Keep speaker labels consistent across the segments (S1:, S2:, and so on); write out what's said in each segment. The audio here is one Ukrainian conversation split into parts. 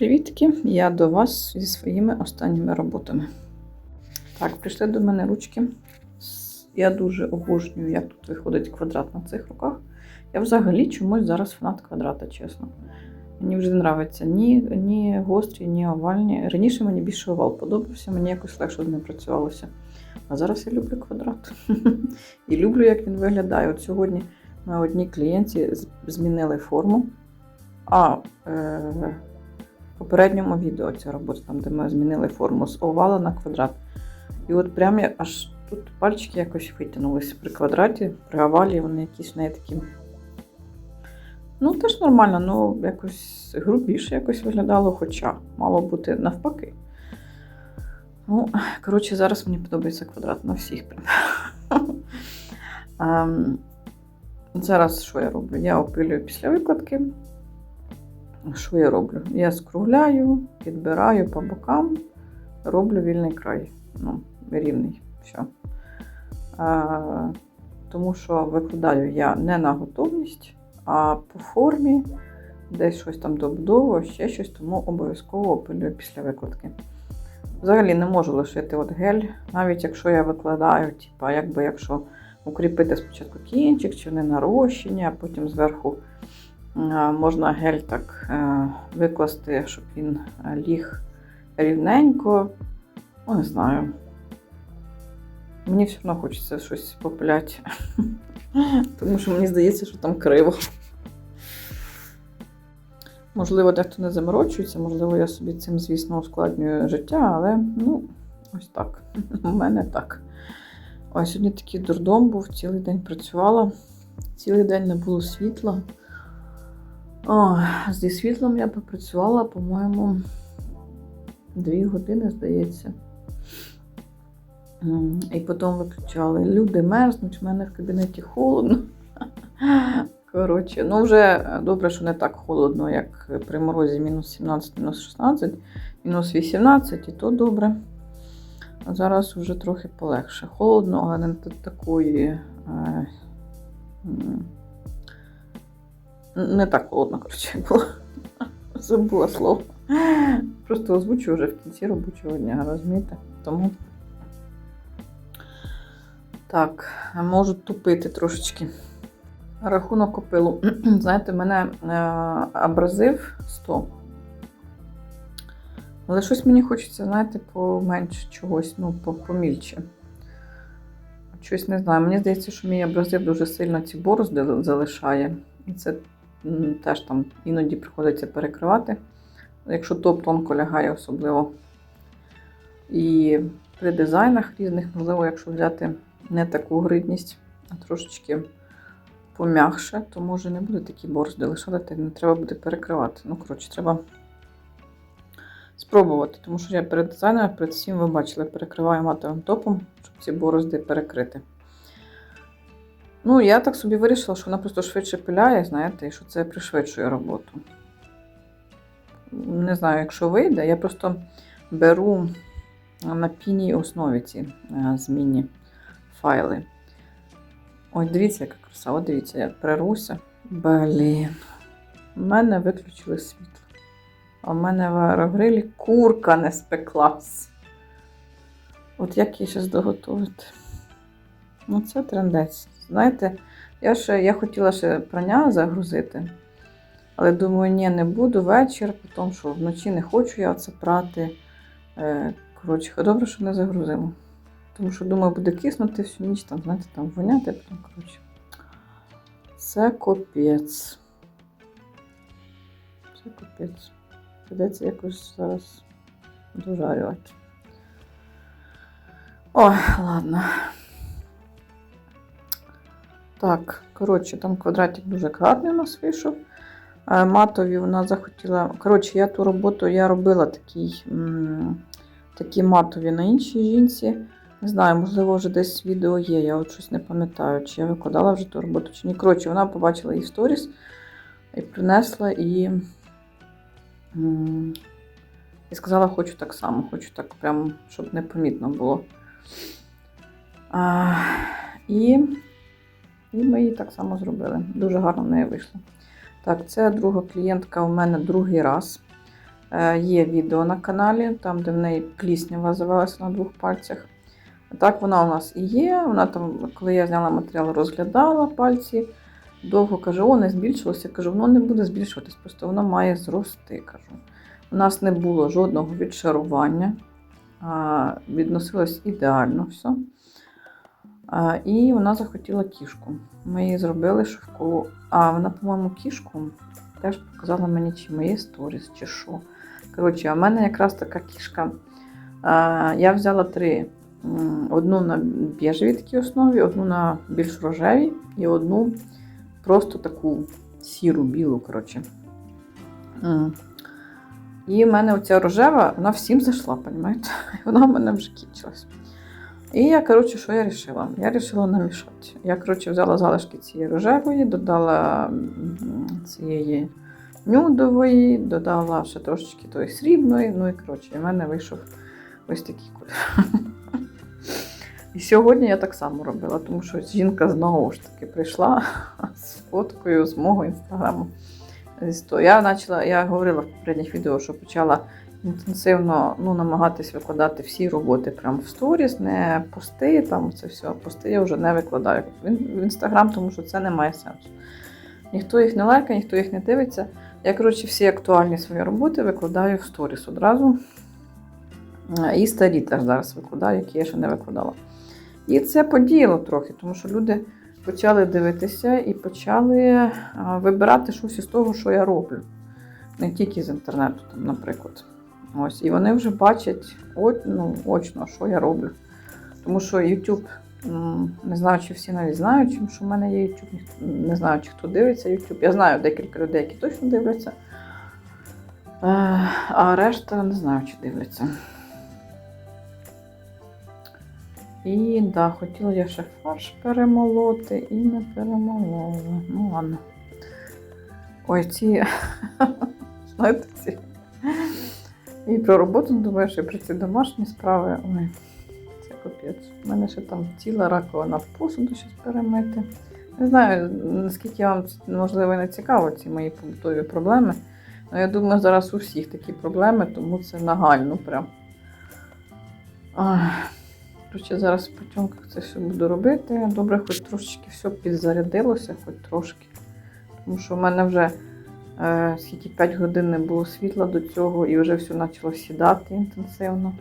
S1: Привітки! Я до вас зі своїми останніми роботами. Так, прийшли до мене ручки. Я дуже обожнюю, як тут виходить квадрат на цих руках. Я взагалі чомусь зараз фанат квадрата, чесно. Мені вже не подобається ні, ні гострі, ні овальні. Раніше мені більше овал подобався, мені якось легше з ним працювалося. А зараз я люблю квадрат. І люблю, як він виглядає. От сьогодні на одній клієнті змінили форму. А е, попередньому відео ця робота, там, де ми змінили форму з овала на квадрат. І от прям я аж тут пальчики якось витягнулися при квадраті, при овалі вони якісь в неї такі. Ну, теж нормально, ну якось грубіше якось виглядало, хоча мало бути навпаки. Ну, коротше, зараз мені подобається квадрат на всіх. Ем, Зараз що я роблю? Я опилюю після викладки. Що я роблю? Я скругляю, підбираю по бокам, роблю вільний край. Ну, рівний. Все. А, тому що викладаю я не на готовність, а по формі, десь щось там добудовую, ще щось, тому обов'язково опилюю після викладки. Взагалі не можу лишити от гель, навіть якщо я викладаю, типа, якби якщо укріпити спочатку кінчик чи не нарощення, а потім зверху е, можна гель так е, викласти, щоб він е, ліг рівненько. Ну, не знаю. Мені все одно хочеться щось попиляти. Тому що мені здається, що там криво. Можливо, дехто не заморочується, можливо, я собі цим, звісно, ускладнюю життя, але ну, ось так. У мене так. Ось сьогодні такий дурдом був, цілий день працювала, цілий день не було світла. О, зі світлом я попрацювала, по-моєму, дві години, здається. І потім виключали. Люди мерзнуть, в мене в кабінеті холодно. Коротше, ну вже добре, що не так холодно, як при морозі мінус 17, мінус 16, мінус 18, і то добре. А зараз вже трохи полегше. Холодно, але не такої. Е, не так холодно, коротше, було. Забула слово. Просто озвучу вже в кінці робочого дня, розумієте? Тому. Так, можу тупити трошечки. Рахунок опилу. Знаєте, мене е, абразив 100. Але щось мені хочеться, знаєте, поменше чогось, ну, по- помільче. Щось не знаю. Мені здається, що мій абразив дуже сильно ці борозди залишає. І це теж там іноді приходиться перекривати. Якщо топ тонко лягає особливо. І при дизайнах різних, можливо, якщо взяти не таку гридність, а трошечки пом'якше, то може не буде такі борозди лишати, не треба буде перекривати. Ну, коротше, треба спробувати, тому що я перед дизайнером, перед всім ви бачили, перекриваю матовим топом, щоб ці борозди перекрити. Ну, я так собі вирішила, що вона просто швидше пиляє, знаєте, і що це пришвидшує роботу. Не знаю, якщо вийде, я просто беру на піній основі ці е, змінні файли. Ой, дивіться, яка краса, от дивіться, я прируся. Блін. У мене виключили світло. А в мене в аерогрилі курка не спеклась. От як її зараз доготувати? Ну, це трендець. Знаєте, я ще я хотіла ще прання загрузити, але думаю, ні, не буду вечір, тому що вночі не хочу я це прати. Е, Коротше, добре, що не загрузила. Тому що, думаю, буде киснути всю ніч, там, знаєте, там воняти, потім, коротше. Це капець. Це капець. Придеться якось зараз дожарювати. Ой, ладно. Так, коротше, там квадратик дуже гарний у нас вийшов. Е, Матові вона захотіла. Коротше, я ту роботу я робила такий, такі матові на іншій жінці. Не знаю, можливо, вже десь відео є. Я от щось не пам'ятаю, чи я викладала вже ту роботу, чи ні. Коротше, вона побачила її сторіс і принесла і. І сказала, хочу так само, хочу так прям, щоб непомітно було. А, і, і ми її так само зробили. Дуже гарно в неї вийшло. Так, це друга клієнтка у мене другий раз. Е, Є відео на каналі, там, де в неї пліснява завелася на двох пальцях. Так вона у нас і є. Вона там, коли я зняла матеріал, розглядала пальці. Довго каже, о, не збільшилося. Я кажу, воно не буде збільшуватись, просто воно має зрости. кажу. У нас не було жодного відшарування, відносилось ідеально все. І вона захотіла кішку. Ми її зробили шовкову. А вона, по-моєму, кішку теж показала мені, чи мої сторіс, чи що. Коротше, а в мене якраз така кішка. Я взяла три. Одну на біжевій такій основі, одну на більш рожевій і одну просто таку сіру, білу, коротше. І в мене оця рожева, вона всім зайшла, розумієте? Вона в мене вже кінчилась. І я, коротше, що я вирішила? Я вирішила намішати. Я, коротше, взяла залишки цієї рожевої, додала цієї нюдової, додала ще трошечки тої срібної. Ну і коротше, в мене вийшов ось такий колір. І сьогодні я так само робила, тому що жінка знову ж таки прийшла з фоткою з мого інстаграму. Я почала, я говорила в попередніх відео, що почала інтенсивно ну, намагатись викладати всі роботи прямо в сторіс, не пости, там це все. Пости я вже не викладаю в інстаграм, тому що це не має сенсу. Ніхто їх не лайкає, ніхто їх не дивиться. Я, коротше, всі актуальні свої роботи викладаю в сторіс одразу. Е, І старі теж зараз викладаю, які я ще не викладала. І це подіяло трохи, тому що люди почали дивитися і почали вибирати щось із того, що я роблю. Не тільки з інтернету, там, наприклад. Ось. І вони вже бачать о- ну, очно, що я роблю. Тому що YouTube, не знаю, чи всі навіть знають, що в мене є YouTube, не знаю, чи хто дивиться YouTube. Я знаю декілька людей, які точно дивляться. Е, А решта не знаю, чи дивляться. І да, хотіла я ще фарш перемолоти і не перемолола. Ну ладно. Ой, ці. Знаєте, ці. І про роботу що і про ці домашні справи. Ой, це капець. У мене ще там ціла раковина посуду щось перемити. Не знаю, наскільки вам можливо не цікаво, ці мої побутові проблеми. Але я думаю, зараз у всіх такі проблеми, тому це нагально прям. Ах. Коротше, зараз в потьомках це все буду робити. Добре, хоч трошечки все підзарядилося, хоч трошки. Тому що в мене вже скільки 5 годин не було світла до цього і вже все почало сідати інтенсивно.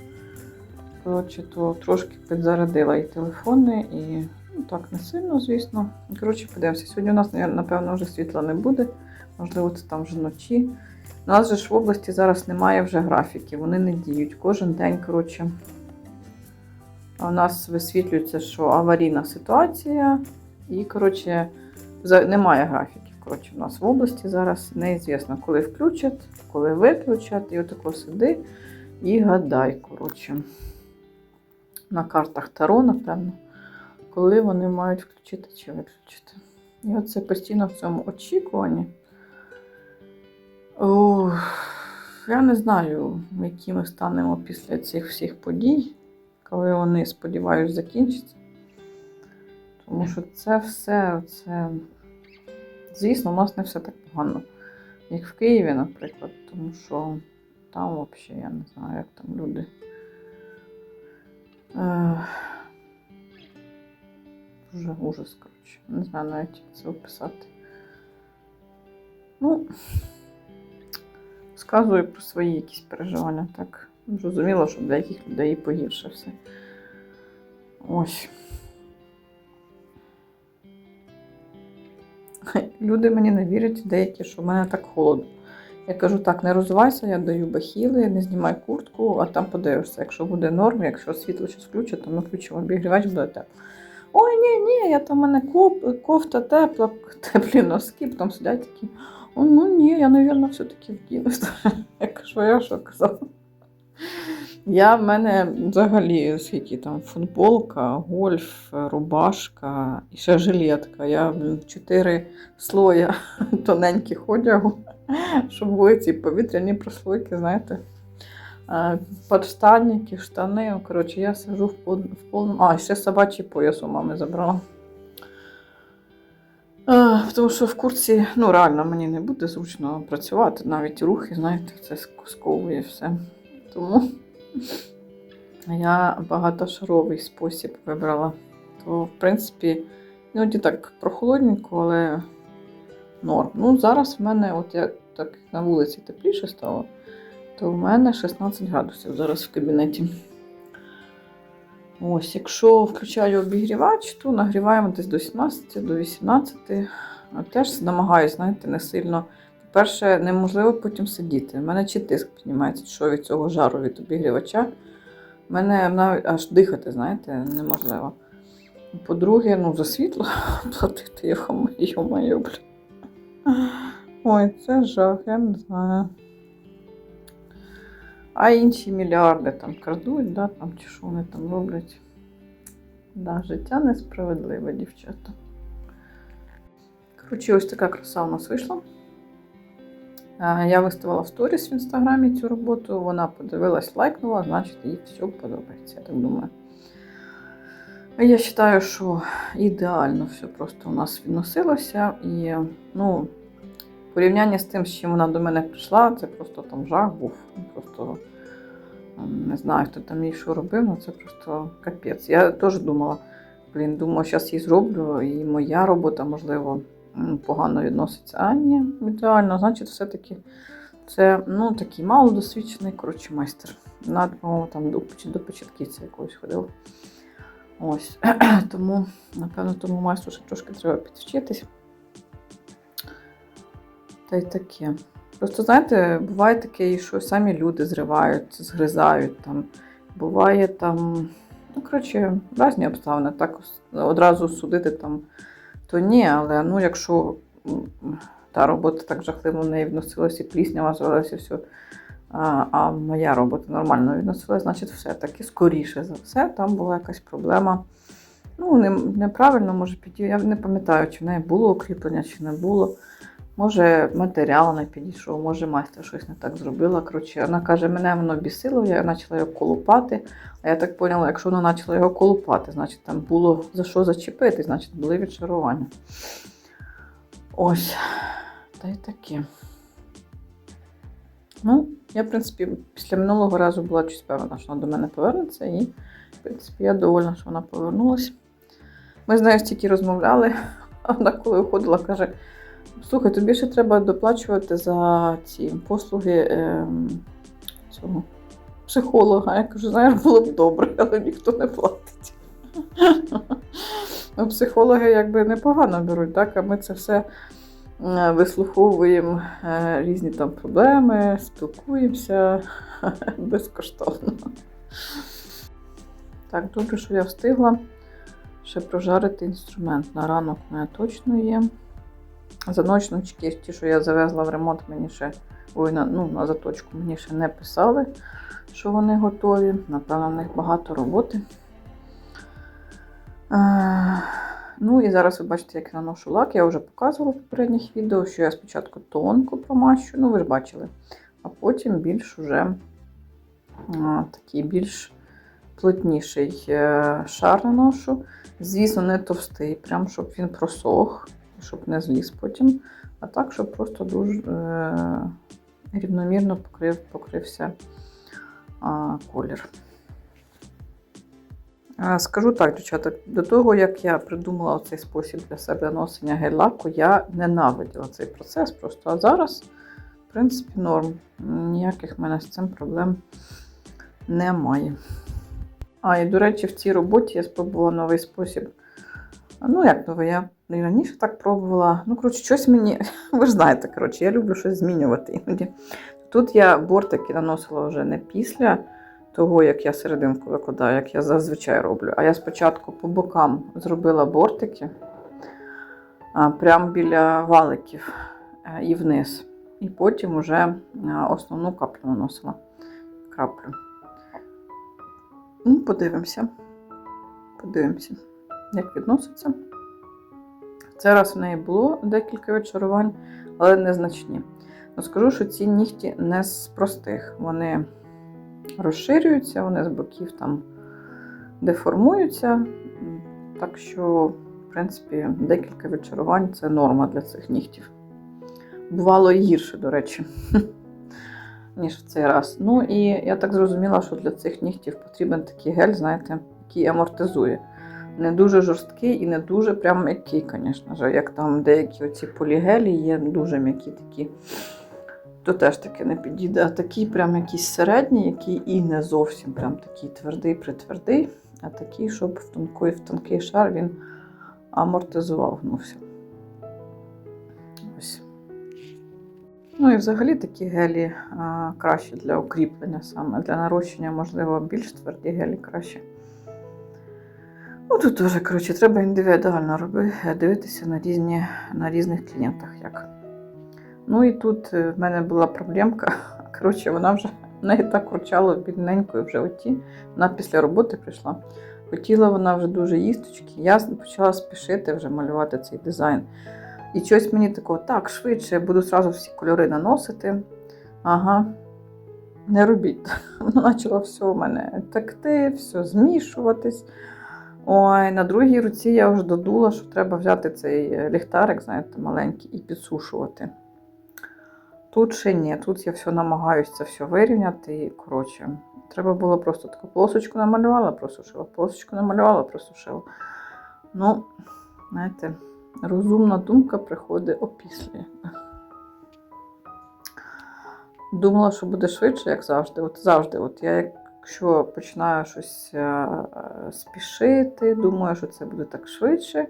S1: Коротше, то трошки підзарядила і телефони, і ну, так не сильно, звісно. Коротше, подивимося. Сьогодні у нас, напевно, вже світла не буде. Можливо, це там вже вночі. У нас же ж в області зараз немає вже графіків, вони не діють. Кожен день, коротше. У нас висвітлюється, що аварійна ситуація, і, коротше, немає графіків. Коротше, у нас в області зараз неізвісно, коли включать, коли виключать, і отако сиди і гадай, коротше. На картах Таро, напевно, коли вони мають включити чи виключити. І оце постійно в цьому очікуванні. Ох, я не знаю, які ми станемо після цих всіх подій коли вони, сподіваюся, закінчаться. Тому що це все, це, звісно, у нас не все так погано, як в Києві, наприклад, тому що там взагалі я не знаю, як там люди. Е, Дуже ужас, коротше. Не знаю навіть, як це описати. Ну, сказую про свої якісь переживання, так. Зрозуміло, що в деяких людей погірше все. Ось. Люди мені не вірять, деякі, що в мене так холодно. Я кажу, так, не розвивайся, я даю бахіли, не знімай куртку, а там подивишся. Якщо буде норм, якщо світло щось включить, то ми включимо обігрівач, буде тепло. Ой, ні, ні, я там в мене кофта тепла, теплі носки, потім сидять такі. О, ну ні, я, мабуть, все-таки вдінусь. Я кажу, я що казала? Я в мене взагалі скільки там футболка, гольф, рубашка і ще жилетка. Я чотири слоя тоненьких одягу, щоб були ці повітряні прослойки, знаєте. Подштанники, штани. Коротше, я сижу в повному. А, ще собачий пояс у мами забрала. Тому що в курці, ну реально мені не буде зручно працювати, навіть рухи, знаєте, це ск- сковує все. Тому я багатошаровий спосіб вибрала. То, в принципі, іноді так прохолодненько, але норм. Ну, зараз в мене, от я так на вулиці тепліше стало, то в мене 16 градусів зараз в кабінеті. Ось, якщо включаю обігрівач, то нагріваємо десь до 17, до 18. Теж намагаюся, знаєте, не сильно. По-перше, неможливо потім сидіти. У мене чи тиск піднімається, що від цього жару від обігрівача. У мене навіть аж дихати, знаєте, неможливо. По-друге, ну, за світло платити його мою, блін. Ой, це жах, я не знаю. А інші мільярди там крадуть, да, там, чи що вони там роблять. Да, життя несправедливе, дівчата. Коротше, ось така краса у нас вийшла. Я виставила в сторіс в інстаграмі цю роботу, вона подивилась, лайкнула, значить їй все подобається, я так думаю. Я вважаю, що ідеально все просто у нас відносилося. І ну, порівняння з тим, з чим вона до мене прийшла, це просто там жах був. Просто не знаю, хто там їй що робив, ну це просто капець. Я теж думала, блін, думаю, зараз її зроблю, і моя робота, можливо, погано відноситься. А ні, ідеально, значить, все-таки це ну, такий малодосвідчений коротше, майстер. Навіть, по-моєму, там до, до початківця якогось ходив. Ось. тому, напевно, тому майстру ще трошки треба підвчитись. Та й таке. Просто, знаєте, буває таке, що самі люди зривають, згризають там. Буває там, ну, коротше, різні обставини. Так одразу судити там, то ні, але ну, якщо та робота так жахливо в неї відносилася, і плісня звалася, все. А, а моя робота нормально відносилася, значить, все таки скоріше за все, там була якась проблема. Ну, не, неправильно, може, підійти. Я не пам'ятаю, чи в неї було укріплення, чи не було. Може, матеріал не підійшов, може, майстер щось не так зробила. Коротше, вона каже, мене воно бісило, я почала його колупати. А я так поняла, якщо вона почала його колупати, значить там було за що зачепити, значить були відчарування. Ось, та й таке. Ну, я, в принципі, після минулого разу була щось певна, що вона до мене повернеться, і, в принципі, я довольна, що вона повернулася. Ми з нею стільки розмовляли, а вона коли виходила, каже: слухай, тобі ще треба доплачувати за ці послуги ем, цього психолога. Я кажу, знаєш, було б добре, але ніхто не платить. Ну, Психологи якби непогано беруть, так? а ми це все е, вислуховуємо е, різні там проблеми, спілкуємося безкоштовно. Так, добре, що я встигла ще прожарити інструмент. На ранок мене точно є. Заночнички, ті, що я завезла в ремонт, мені ще ой, на, ну, на заточку мені ще не писали, що вони готові. Напевно, в них багато роботи. Е, Ну і зараз ви бачите, як я наношу лак. Я вже показувала в попередніх відео, що я спочатку тонко промащу, ну ви ж бачили, а потім більш уже а, такий більш плотніший е, шар наношу. Звісно, не товстий, прям щоб він просох, щоб не зліз потім. А так, щоб просто дуже е, рівномірно покрив, покрився а, колір. Скажу так, дівчата, до того, як я придумала цей спосіб для себе наносення гель-лаку, я ненавиділа цей процес просто. А зараз, в принципі, норм. Ніяких в мене з цим проблем немає. А, і, до речі, в цій роботі я спробувала новий спосіб. Ну, як новий, я і раніше так пробувала. Ну, коротше, щось мені, ви ж знаєте, коротше, я люблю щось змінювати іноді. Тут я бортики наносила вже не після того, як я серединку викладаю, як я зазвичай роблю. А я спочатку по бокам зробила бортики прямо біля валиків е, і вниз. І потім вже е, основну каплю наносила. Краплю. Ну, подивимося. Подивимося, як відноситься. Це раз в неї було декілька відчарувань, але незначні. Ну, скажу, що ці нігті не з простих. Вони розширюються, вони з боків там деформуються. Так що в принципі, декілька відчарувань це норма для цих нігтів. Бувало і гірше, до речі, ніж в цей раз. Ну і я так зрозуміла, що для цих нігтів потрібен такий гель, знаєте, який амортизує. Не дуже жорсткий і не дуже прям м'який, звісно ж. Як там деякі оці полігелі є дуже м'які такі, то теж таки не підійде. А такий прям якийсь середній, який і не зовсім прям такий твердий притвердий, а такий, щоб в тонкий, в тонкий шар він амортизував гнувся. Ну і взагалі такі гелі а, краще для укріплення саме. Для нарощення, можливо, більш тверді гелі краще. Ну, тут теж, коротше, треба індивідуально роби, дивитися на, різні, на різних клієнтах. як. Ну і тут е, в мене була проблемка. Коротше, вона вже в неї так кручало бідненькою в животі. Вона після роботи прийшла. Хотіла вона вже дуже їсточки. Я почала спішити вже малювати цей дизайн. І щось мені такого, так, швидше, я буду одразу всі кольори наносити. Ага, не робіть. Воно почало все у мене текти, все змішуватись. Ой, на другій руці я вже додула, що треба взяти цей е, ліхтарик, знаєте, маленький, і підсушувати. Тут ще ні, тут я все намагаюся це все вирівняти. І, коротше, треба було просто таку полосочку намалювала, просушила, полосочку намалювала, просушила. Ну, знаєте, розумна думка приходить опісля. Думала, що буде швидше, як завжди. От завжди, от я якщо починаю щось е, спішити, думаю, що це буде так швидше.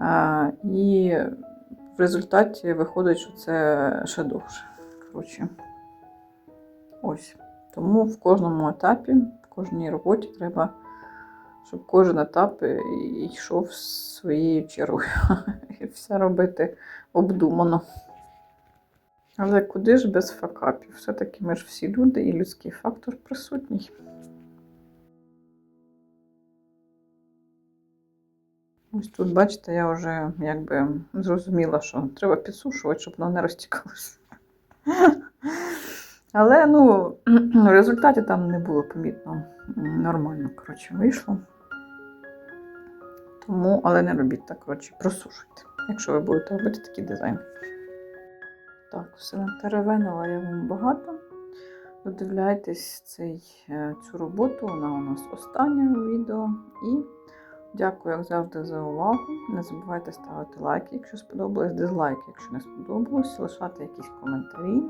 S1: Е, і в результаті виходить, що це ще довше. Коротше. Ось. Тому в кожному етапі, в кожній роботі треба, щоб кожен етап йшов своєю чергою. І все робити обдумано. Але куди ж без факапів? Все-таки ми ж всі люди і людський фактор присутній. Ось тут, бачите, я вже якби зрозуміла, що треба підсушувати, щоб воно не розтікалося. Але ну, в результаті там не було помітно. Нормально, коротше, вийшло. Тому, але не робіть так, коротше, просушуйте, якщо ви будете робити такий дизайн. Так, все натеревенила я вам багато. Додивляйтесь цей, е, цю роботу, вона у нас остання у відео. І дякую, як завжди, за увагу. Не забувайте ставити лайки, якщо сподобалось, дизлайки, якщо не сподобалось, лишати якісь коментарі,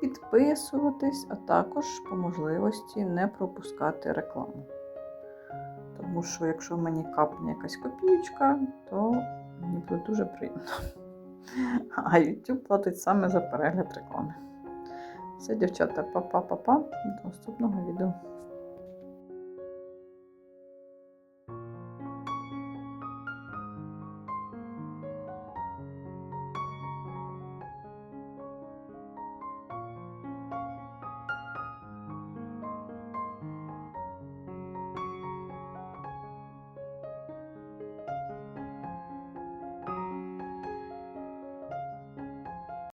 S1: підписуватись, а також по можливості не пропускати рекламу. Тому що якщо мені капне якась копійка, то мені буде дуже приємно. А YouTube платить саме за перегляд реклами. Все, дівчата, па-па-па-па. До наступного відео.